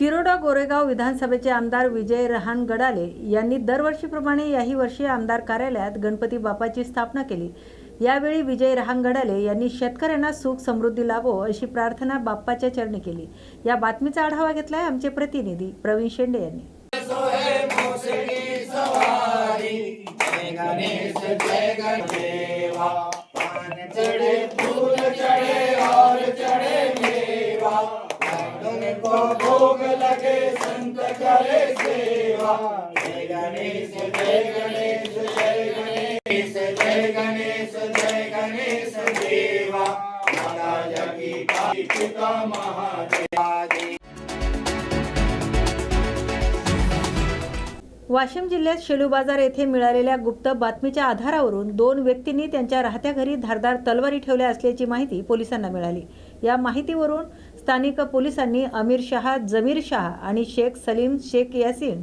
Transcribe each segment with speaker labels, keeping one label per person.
Speaker 1: तिरोडा गोरेगाव विधानसभेचे आमदार विजय रहान गडाले यांनी दरवर्षीप्रमाणे याही वर्षी आमदार कार्यालयात गणपती बाप्पाची स्थापना केली. यावेळी विजय रहान गडाले यांनी शेतकऱ्यांना सुख समृद्धी लाभो अशी प्रार्थना बाप्पाच्या चरणी केली. या बातमीचा आढावा घेतलाय आमचे प्रतिनिधी प्रवीण शेंडे यांनी. वाशिम जिल्ह्यात शेलू बाजार येथे मिळालेल्या गुप्त बातमीच्या आधारावरून दोन व्यक्तींनी त्यांच्या राहत्या घरी धारदार तलवारी ठेवल्या असल्याची माहिती पोलिसांना मिळाली. या माहितीवरून स्थानिक पोलिसांनी अमीर शहा जमीर शहा आणि शेख सलीम शेख यासीन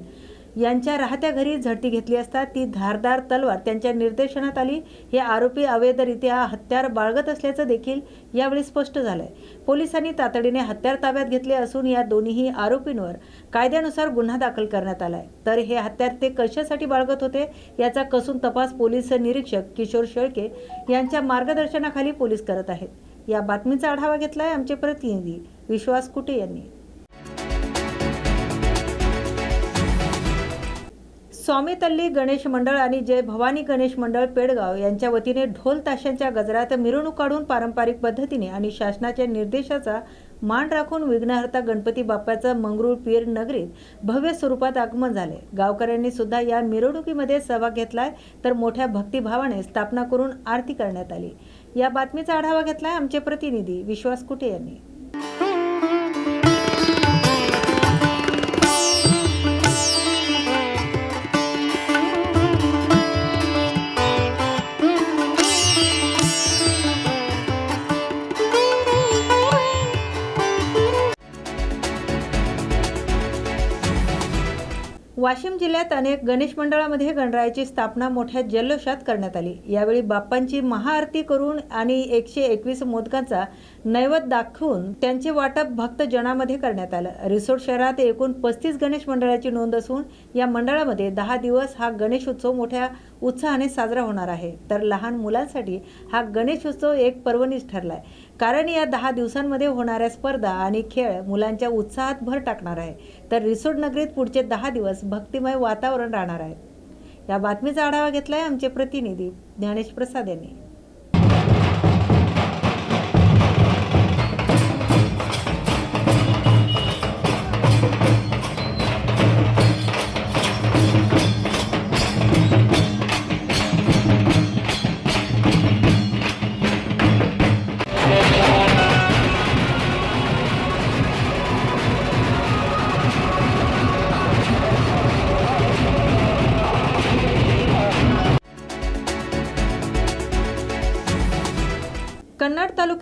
Speaker 1: यांच्या राहत्या घरी झडती घेतली असता ती धारदार तलवार त्यांच्या निर्देशनात आली. हे आरोपी अवैधरित्या हत्यार बाळगत असल्याचं देखील यावेळी स्पष्ट झालंय. पोलिसांनी तातडीने हत्यार ताब्यात घेतले असून या दोन्ही आरोपींवर कायद्यानुसार गुन्हा दाखल करण्यात आलाय. तर हे हत्यार ते कशासाठी बाळगत होते याचा कसून तपास पोलीस निरीक्षक किशोर शेळके यांच्या मार्गदर्शनाखाली पोलीस करत आहेत. या बातमीचा आढावा घेतलाय आमचे प्रतिनिधी. विश्वास कुटे यांनी. स्वामी तल्ली गणेश मंडळ आणि जय भवानी गणेश मंडळ पेडगाव यांच्या वतीने ढोल ताशांच्या गजरात मिरवणूक काढून पारंपरिक पद्धतीने आणि शासनाच्या निर्देशाचा मान राखून विघ्नहर्ता गणपती बाप्पाचं मंगरूळ पीर नगरीत भव्य स्वरूपात आगमन झाले. गावकऱ्यांनी सुद्धा या मिरवणुकीमध्ये सहभाग घेतलाय तर मोठ्या भक्तिभावाने स्थापना करून आरती करण्यात आली. या बातमीचा आढावा घेतलाय आमचे प्रतिनिधी विश्वास कुटे यांनी. वाशिम जिल्ह्यात अनेक गणेश मंडळामध्ये गणरायाची स्थापना मोठ्या जल्लोषात करण्यात आली. यावेळी बाप्पांची महाआरती करून आणि एकशे एकवीस मोदकांचा नैवत दाखवून त्यांचे वाटप भक्तजनामध्ये करण्यात आलं. रिसोड शहरात एकूण पस्तीस गणेश मंडळाची नोंद असून या मंडळामध्ये दहा दिवस हा गणेश उत्सव मोठ्या उत्साहाने साजरा होणार आहे. तर लहान मुलांसाठी हा गणेश उत्सव एक पर्वणीच ठरलाय. कारण या दहा दिवसांमध्ये होणाऱ्या स्पर्धा आणि खेळ मुलांच्या उत्साहात भर टाकणार आहे. तर रिसोड नगरीत पुढचे दहा दिवस भक्तिमय वातावरण राहणार आहे. या बातमीचा आढावा घेतला आहे आमचे प्रतिनिधी ज्ञानेश प्रसाद यांनी.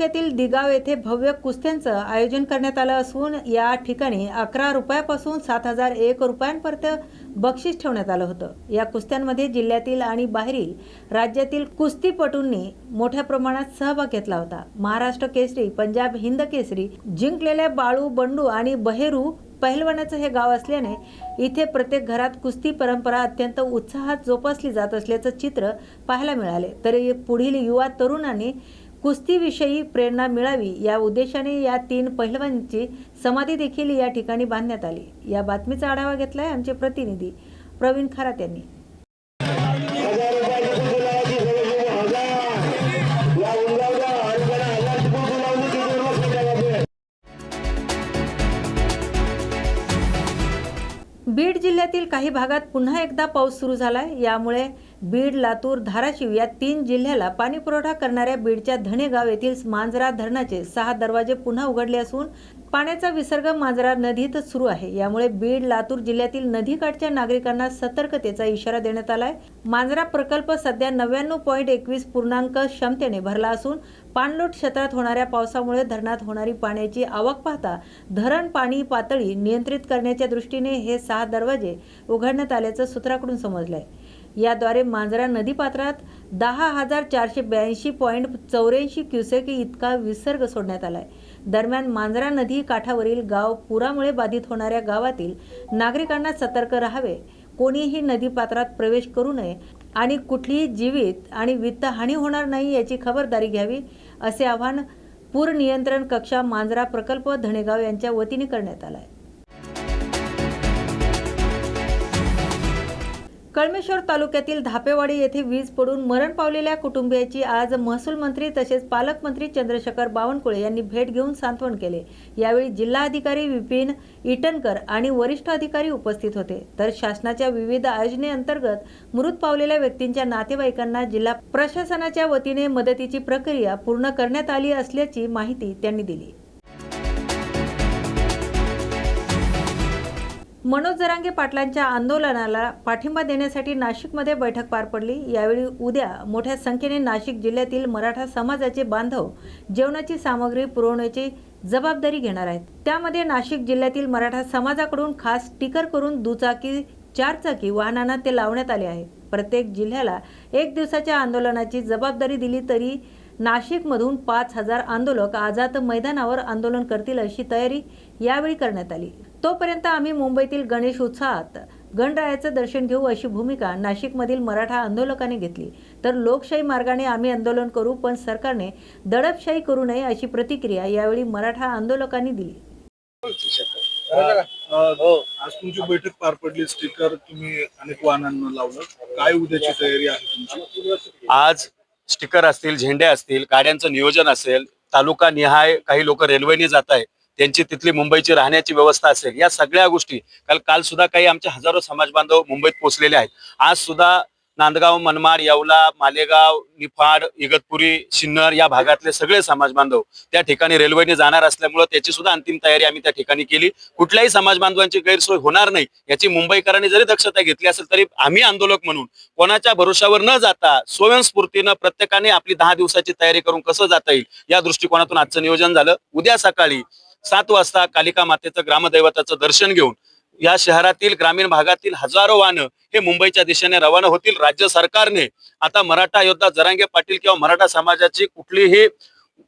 Speaker 1: तालुक्यातील दिगाव येथे भव्य कुस्त्यांचं आयोजन करण्यात आलं असून या ठिकाणी अकरा रुपयापासून सात हजार एक रुपयांपर्यंत बक्षीस ठेवण्यात आलं होतं. या कुस्त्यांमध्ये जिल्ह्यातील आणि बाहेरील राज्यातील कुस्तीपटूंनी मोठ्या प्रमाणात सहभाग घेतला होता. महाराष्ट्र केसरी पंजाब हिंद केसरी जिंकलेल्या बाळू बंडू आणि बहेरू पहिलवानाचं हे गाव असल्याने इथे प्रत्येक घरात कुस्ती परंपरा अत्यंत उत्साहात जोपासली जात असल्याचं चित्र पाहायला मिळाले. तरी पुढील युवा तरुणांनी कुस्तीविषयी प्रेरणा मिळावी या उद्देशाने या तीन पहिलवांची समाधी देखील या ठिकाणी बांधण्यात आली. या बातमीचा आढावा घेतला आहे आमचे प्रतिनिधी प्रवीण खरात यांनी. बीड जिल्ह्यातील काही भागात पुन्हा एकदा पाऊस सुरू झालाय. यामुळे बीड लातूर धाराशिव या तीन जिल्ह्याला पाणीपुरवठा करणाऱ्या बीडच्या धणेगाव येथील मांजरा धरणाचे सहा दरवाजे पुन्हा उघडले असून पाण्याचा विसर्ग मांजरा नदीतच सुरू आहे. यामुळे बीड लातूर जिल्ह्यातील नदीकाठच्या नागरिकांना सतर्कतेचा इशारा देण्यात आलाय. मांजरा प्रकल्प सध्या नव्याण्णव पॉईंट एकवीस पूर्णांक क्षमतेने भरला असून पाणलोट क्षेत्रात होणाऱ्या पावसामुळे धरणात होणारी पाण्याची आवक पाहता धरण पाणी पातळी नियंत्रित करण्याच्या दृष्टीने हे सहा दरवाजे उघडण्यात आल्याचं सूत्राकडून समजलंय. याद्वारे मांजरा नदीपात्रात दहा हजार चारशे ब्याऐंशी पॉईंट चौऱ्याऐंशी क्युसेक इतका विसर्ग सोडण्यात आलाय. दरम्यान मांजरा नदी काठावरील गाव पुरामुळे बाधित होणाऱ्या गावातील नागरिकांना सतर्क राहावे. कोणीही नदीपात्रात प्रवेश करू नये आणि कुठलीही जीवित आणि वित्तहानी होणार नाही याची खबरदारी घ्यावी असे आवाहन पूर नियंत्रण कक्षा मांजरा प्रकल्प धणेगाव यांच्या वतीने करण्यात आलं आहे. कळमेश्वर तालुक्यातील धापेवाडी येथे वीज पडून मरण पावलेल्या कुटुंबियाची आज महसूल मंत्री तसेच पालकमंत्री चंद्रशेखर बावनकुळे यांनी भेट घेऊन सांत्वन केले. यावेळी जिल्हाधिकारी विपिन इटनकर आणि वरिष्ठ अधिकारी उपस्थित होते. तर शासनाच्या विविध योजनेअंतर्गत मृत पावलेल्या व्यक्तींच्या नातेवाईकांना जिल्हा प्रशासनाच्या वतीने मदतीची प्रक्रिया पूर्ण करण्यात आली असल्याची माहिती त्यांनी दिली. मनोज जरांगे पाटलांच्या आंदोलनाला पाठिंबा देण्यासाठी नाशिकमध्ये बैठक पार पडली. यावेळी उद्या मोठ्या संख्येने नाशिक जिल्ह्यातील मराठा समाजाचे बांधव जेवणाची सामग्री पुरवण्याची जबाबदारी घेणार आहेत. त्यामध्ये नाशिक जिल्ह्यातील मराठा समाजाकडून खास स्टिकर करून दुचाकी चारचाकी वाहनांना ते लावण्यात आले आहे. प्रत्येक जिल्ह्याला एक दिवसाच्या आंदोलनाची जबाबदारी दिली तरी नाशिकमधून पाच हजार आंदोलक आझाद मैदानावर आंदोलन करतील अशी तयारी यावेळी करण्यात आली. तोपर्यंत आम्ही मुंबईतील गणेश उत्सवात गणरायाचं दर्शन घेऊ अशी भूमिका नाशिकमधील मराठा आंदोलकांनी घेतली. तर लोकशाही मार्गाने आम्ही आंदोलन करू पण सरकारने दडपशाही करू नये अशी प्रतिक्रिया यावेळी मराठा आंदोलकांनी दिली.
Speaker 2: अ, आज तुमची बैठक पार पडली. स्टिकर तुम्ही अनेक वाहनांना लावलं. काय उद्याची तयारी आहे तुमची?
Speaker 3: आज स्टिकर असतील झेंडे असतील गाड्यांचं नियोजन असेल तालुका निहाय काही लोक रेल्वेने जात आहे त्यांची तिथली मुंबईची राहण्याची व्यवस्था असेल या सगळ्या गोष्टी काल काल सुद्धा काही आमचे हजारो समाज बांधव मुंबईत पोहोचलेले आहेत. आज सुद्धा नांदगाव मनमाड येवला मालेगाव निफाड इगतपुरी सिन्नर या भागातले सगळे समाज बांधव त्या ठिकाणी रेल्वेने जाणार असल्यामुळे त्याची सुद्धा अंतिम तयारी आम्ही त्या ठिकाणी केली. कुठल्याही समाज बांधवांची गैरसोय होणार नाही याची मुंबईकरांनी जरी दक्षता घेतली असेल तरी आम्ही आंदोलक म्हणून कोणाच्या भरोशावर न जाता स्वयंस्फूर्तीनं प्रत्येकाने आपली दहा दिवसाची तयारी करून कसं जाता येईल या दृष्टिकोनातून आजचं नियोजन झालं. उद्या सकाळी सात वाजता कालिका मातेचं ग्रामदैवताचं दर्शन घेऊन या शहरातील ग्रामीण भागातील हजारो वाहनं हे मुंबईच्या दिशेने रवाना होतील. राज्य सरकारने आता मराठा योद्धा जरांगे पाटील किंवा मराठा समाजाची कुठलीही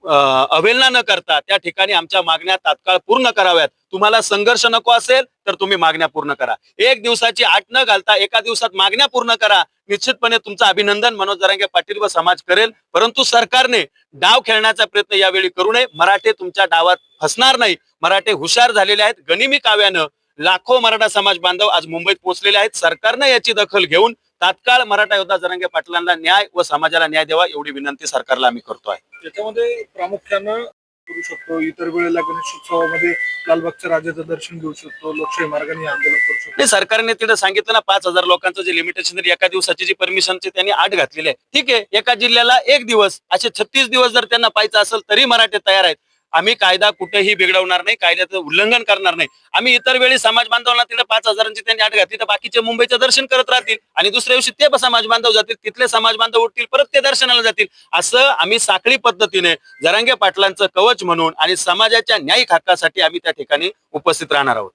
Speaker 3: अवेलना अवहेलना न करता त्या ठिकाणी आमच्या मागण्या तात्काळ पूर्ण कराव्यात. तुम्हाला संघर्ष नको असेल तर तुम्ही मागण्या पूर्ण करा. एक दिवसाची आठ न घालता एका दिवसात मागण्या पूर्ण करा. निश्चितपणे तुमचं अभिनंदन मनोज जरांगे पाटील व समाज करेल. परंतु सरकारने डाव खेळण्याचा प्रयत्न यावेळी करू नये. मराठे तुमच्या डावात फसणार नाही. मराठे हुशार झालेले आहेत. गनिमी काव्यानं लाखो मराठा समाज बांधव आज मुंबईत पोहोचलेले आहेत. सरकारनं याची दखल घेऊन तात्काळ मराठा योद्धा जरांगे पाटलांना न्याय व समाजाला न्याय द्यावा एवढी विनंती सरकारला आम्ही करतो आहे
Speaker 2: त्याच्यामध्ये प्रामुख्यानं करू शकतो. इतर वेळेला गणेशोत्सवामध्ये लालबागच्या राजाचं दर्शन घेऊ शकतो. लोकशाही मार्गाने हे आंदोलन करू शकतो.
Speaker 3: नाही सरकारने तिथे सांगितलं ना पाच हजार लोकांचं जे लिमिटेशन एका दिवसाची जी परमिशनची त्यांनी आठ घातलेली आहे. ठीक आहे एका जिल्ह्याला एक दिवस असे छत्तीस दिवस जर त्यांना पाहायचं असेल तरी मराठे तयार आहेत. आम्ही कायदा कुठेही बिघडवणार नाही कायद्याचं उल्लंघन करणार नाही. आम्ही इतर वेळी समाज बांधवांना तिथे पाच हजारांची त्यांनी आठ घातली तर बाकीचे मुंबईचे दर्शन करत राहतील. आणि दुसऱ्या दिवशी ते समाज बांधव जातील तिथले समाज बांधव उठतील परत ते दर्शनाला जातील. असं आम्ही साखळी पद्धतीने जरांगे पाटलांचं कवच म्हणून आणि समाजाच्या न्यायिक हक्कासाठी आम्ही त्या ठिकाणी उपस्थित राहणार आहोत.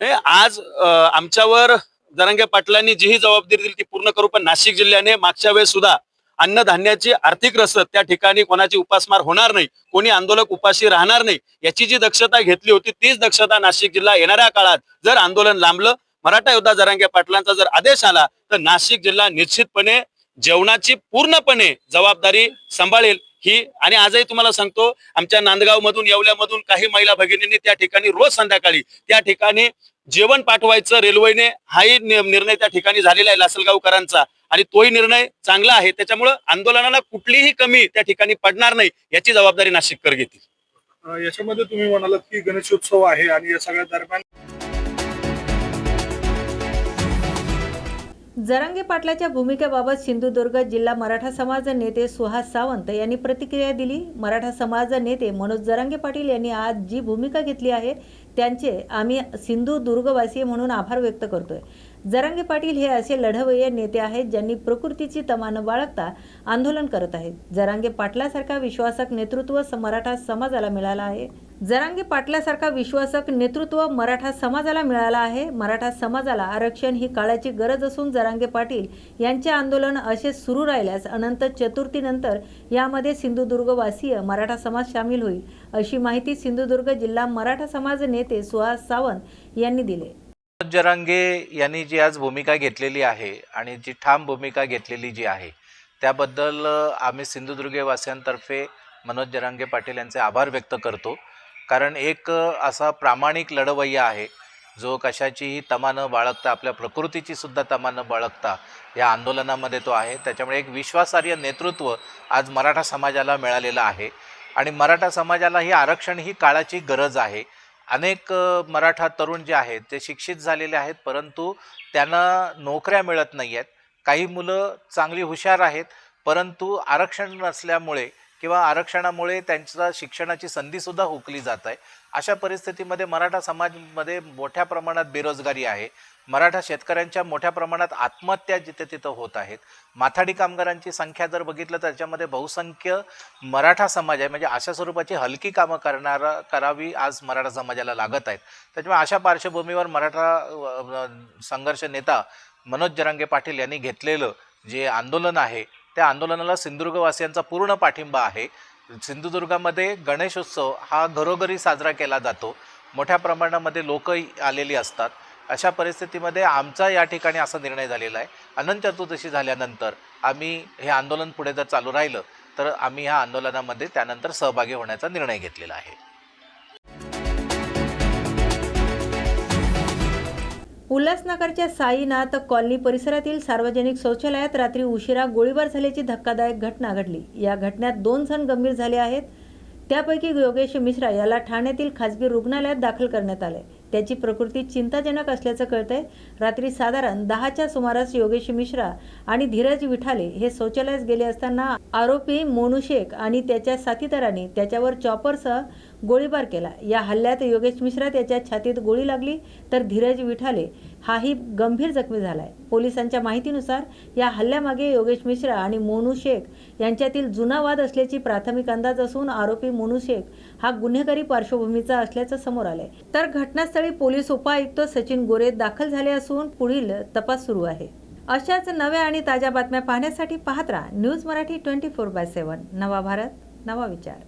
Speaker 3: हे आज आमच्यावर जरांगे पाटलांनी जी ही जबाबदारी दिली ती पूर्ण करू पण नाशिक जिल्ह्याने मागच्या वेळेस सुद्धा अन्नधान्याची आर्थिक रसद त्या ठिकाणी कोणाची उपासमार होणार नाही कोणी आंदोलक उपाशी राहणार नाही याची जी दक्षता घेतली होती तीच दक्षता नाशिक जिल्हा येणाऱ्या काळात जर आंदोलन लांबलं मराठा योद्धा जरांगे पाटलांचा जर आदेश आला तर नाशिक जिल्हा निश्चितपणे जेवणाची पूर्णपणे जबाबदारी सांभाळेल. ही आणि आजही तुम्हाला सांगतो आमच्या नांदगाव मधून येवल्यामधून काही महिला भगिनींनी त्या ठिकाणी रोज संध्याकाळी त्या ठिकाणी जेवण पाठवायचं रेल्वेने हाही निर्णय त्या ठिकाणी झालेला आहे लासलगावकरांचा. आणि तोही निर्णय चांगला आहे. त्याच्यामुळं आंदोलनाला कुठलीही कमी त्या ठिकाणी पडणार नाही याची जबाबदारी नाशिककर घेतील.
Speaker 2: याच्यामध्ये तुम्ही म्हणालात की गणेशोत्सव आहे आणि या सगळ्या दरम्यान
Speaker 1: जरांगे पाटलाच्या भूमिकेबाबत सिंधुदुर्ग जिल्हा मराठा समाज नेते सुहास सावंत यांनी प्रतिक्रिया दिली. मराठा समाज नेते मनोज जरांगे पाटील यांनी आज जी भूमिका घेतली आहे त्यांचे आम्ही सिंधुदुर्गवासी म्हणून आभार व्यक्त करतोय. जरांगे पाटील हे असे लढवय नेते आहेत ज्यांनी प्रकृतीची तमानं बाळगता आंदोलन करत आहेत. जरांगे पाटलासारखा विश्वासक नेतृत्व मराठा समाजाला मिळाला आहे. जरांगे पाटलासारखा विश्वासक नेतृत्व मराठा समाजाला मिळाला आहे. मराठा समाजाला आरक्षण ही काळाची गरज असून जरांगे पाटील यांचे आंदोलन असे सुरू राहिल्यास अनंत चतुर्थीनंतर यामध्ये सिंधुदुर्गवासीय मराठा समाज सामील होईल अशी माहिती सिंधुदुर्ग जिल्हा मराठा समाज नेते सुहास सावंत यांनी दिले.
Speaker 4: जरांगे यांनी जी आज भूमिका घेतलेली आहे आणि जी ठाम भूमिका घेतलेली जी आहे त्याबद्दल आम्ही सिंधुदुर्गवासियांतर्फे मनोज जरांगे पाटील यांचे आभार व्यक्त करतो. कारण एक असा प्रामाणिक लढवय्या आहे जो कशाचीही तमा न बाळगता आपल्या प्रकृतीची सुद्धा तमा न बाळगता या आंदोलनामध्ये तो आहे. त्याच्यामुळे एक विश्वासार्ह नेतृत्व आज मराठा समाजाला मिळालेलं आहे. आणि मराठा समाजाला ही आरक्षण ही काळाची गरज आहे. अनेक मराठा तरुण जे आहेत ते शिक्षित झालेले आहेत परंतु त्यांना नोकऱ्या मिळत नाही आहेत काही मुलं चांगली हुशार आहेत परंतु आरक्षण नसल्यामुळे किंवा आरक्षणामुळे त्यांच्या शिक्षणाची संधीसुद्धा हुकली जात आहे. अशा परिस्थितीमध्ये मराठा समाजमध्ये मोठ्या प्रमाणात बेरोजगारी आहे. मराठा शेतकऱ्यांच्या मोठ्या प्रमाणात आत्महत्या जिथे तिथं होत आहेत. माथाडी कामगारांची संख्या जर बघितलं तर त्याच्यामध्ये बहुसंख्य मराठा समाज आहे. म्हणजे अशा स्वरूपाची हलकी कामं करणारा करावी आज मराठा समाजाला लागत आहेत. त्याच्यामुळे अशा पार्श्वभूमीवर मराठा संघर्ष नेता मनोज जरांगे पाटील यांनी घेतलेलं जे आंदोलन आहे त्या आंदोलनाला सिंधुदुर्गवासियांचा पूर्ण पाठिंबा आहे. सिंधुदुर्गामध्ये गणेशोत्सव हा घरोघरी साजरा केला जातो. मोठ्या प्रमाणामध्ये लोकही आलेली असतात. अशा परिस्थितीमध्ये आमचा या ठिकाणी असा निर्णय झालेला आहे. अनंत चतुर्दशी झाल्यानंतर आम्ही हे आंदोलन पुढे जर चालू राहिलं तर आम्ही ह्या आंदोलनामध्ये त्यानंतर सहभागी होण्याचा निर्णय घेतलेला आहे.
Speaker 1: उल्हासनगरच्या साईनाथ कॉलनी परिसरातील सार्वजनिक शौचालयात रात्री उशिरा गोळीबार झाल्याची धक्कादायक घटना घडली. या घटनेत दोन जण गंभीर झाले आहेत. त्यापैकी योगेश मिश्रा याला ठाण्यातील खासगी रुग्णालयात दाखल करण्यात आले. त्याची प्रकृती चिंताजनक असल्याचं कळतंय. रात्री साधारण दहाच्या सुमारास योगेश मिश्रा आणि धीरज विठाले हे शौचालयात गेले असताना आरोपी मोनू शेख आणि त्याच्या साथीदारांनी त्याच्यावर चॉपरसह गोळीबार केला. या हल्ल्यात योगेश मिश्रा त्याच्या छातीत गोळी लागली तर धीरज विठाले हाही गंभीर जखमी झालाय. पोलिसांच्या माहितीनुसार या हल्ल्यामागे योगेश मिश्रा आणि मोनू शेख यांच्यातील जुना वाद असल्याची प्राथमिक अंदाज असून आरोपी मोनू शेख हा गुन्हेगारी पार्श्वभूमीचा असल्याचं समोर आलंय. तर घटनास्थळी पोलीस उपायुक्त सचिन गोरे दाखल झाले असून पुढील तपास सुरू आहे. अशाच नव्या आणि ताज्या बातम्या पाहण्यासाठी पाहत राहा news Marathi twenty four by seven नवा भारत नवा विचार.